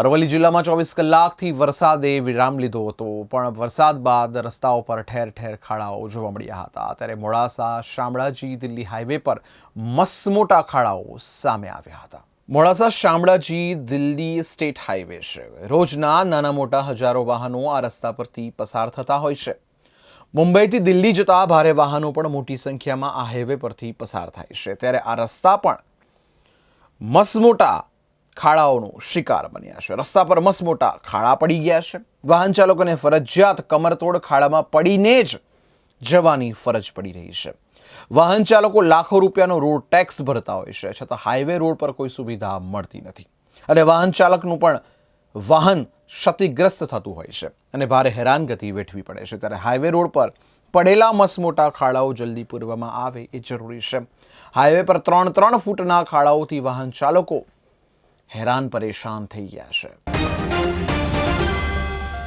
અરવલ્લી જિલ્લામાં ચોવીસ કલાકથી વરસાદે વિરામ લીધો હતો, પણ વરસાદ બાદ રસ્તાઓ પર ઠેર ઠેર ખાડાઓ જોવા મળ્યા હતા. ત્યારે મોડાસા, શામળાજી, દિલ્હી હાઈવે પર મસમોટા ખાડાઓ સામે આવ્યા હતા. મોડાસા, શામળાજી, દિલ્હી સ્ટેટ હાઈવે છે. રોજના નાના મોટા હજારો વાહનો આ રસ્તા પરથી પસાર થતા હોય છે. મુંબઈથી દિલ્હી જતા ભારે વાહનો પણ મોટી સંખ્યામાં આ હાઈવે પરથી પસાર થાય છે. ત્યારે આ રસ્તા પણ મસમોટા ખાડાઓનો શિકાર બન્યા છે. રસ્તા પર મસમોટા ખાડા પડી ગયા છે. વાહન ચાલકોને ફરજિયાત કમરતોડ ખાડામાં પડીને જ જવાની ફરજ પડી રહી છે. વાહન ચાલકો લાખો રૂપિયાનો રોડ ટેક્સ ભરતા હોય છે, છતાં હાઈવે રોડ પર કોઈ સુવિધા મળતી નથી. અને વાહન ચાલકનું પણ વાહન ક્ષતિગ્રસ્ત થતું હોય છે અને ભારે હેરાનગતિ વેઠવી પડે છે. ત્યારે હાઈવે રોડ પર પડેલા મસમોટા ખાડાઓ જલ્દી પૂરવામાં આવે એ જરૂરી છે. હાઈવે પર ત્રણ ત્રણ ફૂટના ખાડાઓથી વાહન ચાલકો હેરાન પરેશાન થઈ ગયા છે.